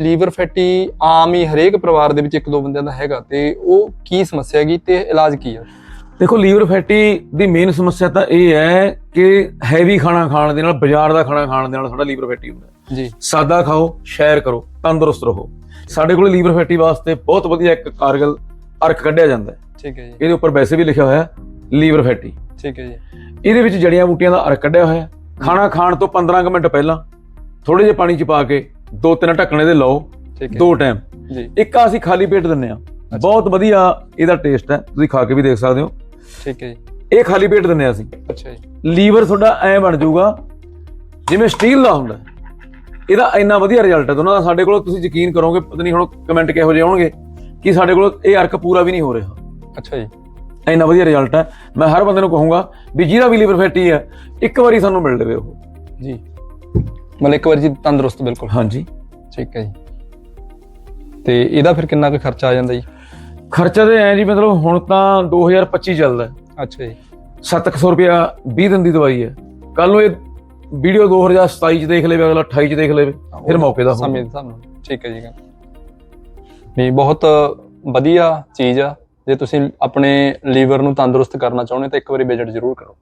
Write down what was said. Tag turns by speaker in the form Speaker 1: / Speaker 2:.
Speaker 1: Liver fatty ਆਮ ਹੀ ਹਰੇਕ ਪਰਿਵਾਰ ਦੇ ਵਿੱਚ ਇੱਕ ਦੋ ਬੰਦਿਆਂ ਦਾ ਹੈਗਾ ਤੇ ਉਹ ਕੀ ਸਮੱਸਿਆ ਹੈਗੀ ਤੇ ਇਲਾਜ ਕੀ ਆ?
Speaker 2: ਦੇਖੋ ਲੀਵਰ ਫੈਟੀ ਦੀ ਮੇਨ ਸਮੱਸਿਆ ਤਾਂ ਇਹ ਹੈ ਕਿ ਹੈਵੀ ਖਾਣਾ ਖਾਣ ਦੇ ਨਾਲ ਬਾਜ਼ਾਰ ਦਾ ਖਾਣਾ ਖਾਣ ਦੇ ਨਾਲ ਸਾਡਾ ਲੀਵਰ ਫੈਟੀ ਹੁੰਦਾ। ਹੈ।
Speaker 1: ਜੀ।
Speaker 2: ਸਾਦਾ ਖਾਓ ਸ਼ੈਰ ਕਰੋ ਤੰਦਰੁਸਤ ਰਹੋ। ਸਾਡੇ ਕੋਲ ਲੀਵਰ ਫੈਟੀ ਵਾਸਤੇ ਬਹੁਤ ਵਧੀਆ ਇੱਕ ਕਾਰਗਲ ਅਰਕ ਕੱਢਿਆ ਜਾਂਦਾ ਹੈ।
Speaker 1: ਠੀਕ ਹੈ ਜੀ।
Speaker 2: ਇਹਦੇ ਉੱਪਰ ਵੈਸੇ ਵੀ ਲਿਖਿਆ ਹੋਇਆ ਹੈ ਲੀਵਰ ਫੈਟੀ।
Speaker 1: ਠੀਕ ਹੈ ਜੀ।
Speaker 2: ਇਹਦੇ ਵਿੱਚ ਜੜੀਆਂ ਬੂਟੀਆਂ ਦਾ ਅਰਕ ਕੱਢਿਆ ਹੋਇਆ ਹੈ। ਖਾਣਾ ਖਾਣ ਤੋਂ 15 ਕੁ ਮਿੰਟ ਪਹਿਲਾਂ ਥੋੜੇ ਜਿਹੇ ਪਾਣੀ ਚ ਪਾ ਕੇ ਦੋ ਤਿੰਨ ਢੱਕਣੇ ਦੇ ਲਓ
Speaker 1: ਠੀਕ ਹੈ।
Speaker 2: ਦੋ ਟਾਈਮ
Speaker 1: ਜੀ।
Speaker 2: ਇੱਕ ਅਸੀਂ ਖਾਲੀ ਪੇਟ ਦਿੰਨੇ ਆ ਬਹੁਤ ਵਧੀਆ ਇਹਦਾ ਟੇਸਟ ਹੈ। ਤੁਸੀਂ ਖਾ ਕੇ ਵੀ ਦੇਖ ਸਕਦੇ ਹੋ।
Speaker 1: ਠੀਕ ਹੈ ਜੀ।
Speaker 2: ਇਹ ਖਾਲੀ ਪੇਟ ਦਿੰਨੇ ਆ ਅਸੀਂ।
Speaker 1: ਅੱਛਾ ਜੀ।
Speaker 2: ਲੀਵਰ ਤੁਹਾਡਾ ਐ ਬਣ ਜਾਊਗਾ ਜਿਵੇਂ ਸਟੀਲ ਦਾ ਹੁੰਦਾ। ਇਹਦਾ ਇੰਨਾ ਵਧੀਆ ਰਿਜ਼ਲਟ ਹੈ। ਦੋਨਾਂ ਦਾ ਸਾਡੇ ਕੋਲ ਤੁਸੀਂ ਯਕੀਨ ਕਰੋਗੇ ਪਤਾ ਨਹੀਂ ਹੁਣ ਕਮੈਂਟ ਕਿਹੋ ਜਿਹੇ ਆਉਣਗੇ ਕਿ ਸਾਡੇ ਕੋਲ ਇਹ ਅਰਕ ਪੂਰਾ ਵੀ ਨਹੀਂ ਹੋ ਰਿਹਾ।
Speaker 1: ਅੱਛਾ ਜੀ।
Speaker 2: ਇੰਨਾ ਵਧੀਆ ਰਿਜ਼ਲਟ ਹੈ। ਮੈਂ ਹਰ ਬੰਦੇ ਨੂੰ ਕਹੂੰਗਾ ਵੀ ਜਿਹਦਾ ਵੀ ਲੀਵਰ ਫੈਟੀ ਹੈ। ਇੱਕ ਵਾਰੀ ਸਾਨੂੰ ਮਿਲ ਲਵੇ ਉਹ।
Speaker 1: ਜੀ। ਮਤਲਬ ਇੱਕ ਵਾਰੀ ਜੀ ਤੰਦਰੁਸਤ ਬਿਲਕੁਲ।
Speaker 2: ਹਾਂਜੀ।
Speaker 1: ਠੀਕ ਹੈ ਜੀ। ਤੇ ਇਹਦਾ ਫਿਰ ਕਿੰਨਾ ਕੁ ਖਰਚਾ ਆ ਜਾਂਦਾ ਜੀ?
Speaker 2: ਖਰਚਾ ਤੇ ਐ ਜੀ ਮਤਲਬ ਹੁਣ ਤਾਂ 2025 ਚੱਲਦਾ। ਹੈ
Speaker 1: ਅੱਛਾ ਜੀ।
Speaker 2: 700 ਰੁਪਿਆ 20 ਦਿਨ ਦੀ ਦਵਾਈ ਹੈ। ਕੱਲ ਨੂੰ ਇਹ ਵੀਡੀਓ 2027 ਚ ਦੇਖ ਲਵੇ ਅਗਲਾ 28 ਚ ਦੇਖ ਲਵੇ ਫਿਰ ਮੌਕੇ ਦਾ
Speaker 1: ਸਮੇਂ ਦੇ ਹਿਸਾਬ ਨਾਲ। ਠੀਕ ਹੈ ਜੀ ਨਹੀਂ ਬਹੁਤ ਵਧੀਆ ਚੀਜ਼ ਆ। ਜੇ ਤੁਸੀਂ ਆਪਣੇ ਲੀਵਰ ਨੂੰ ਤੰਦਰੁਸਤ ਕਰਨਾ ਚਾਹੁੰਦੇ ਤਾਂ ਇੱਕ ਵਾਰੀ ਵਿਜ਼ਿਟ ਜ਼ਰੂਰ ਕਰੋ।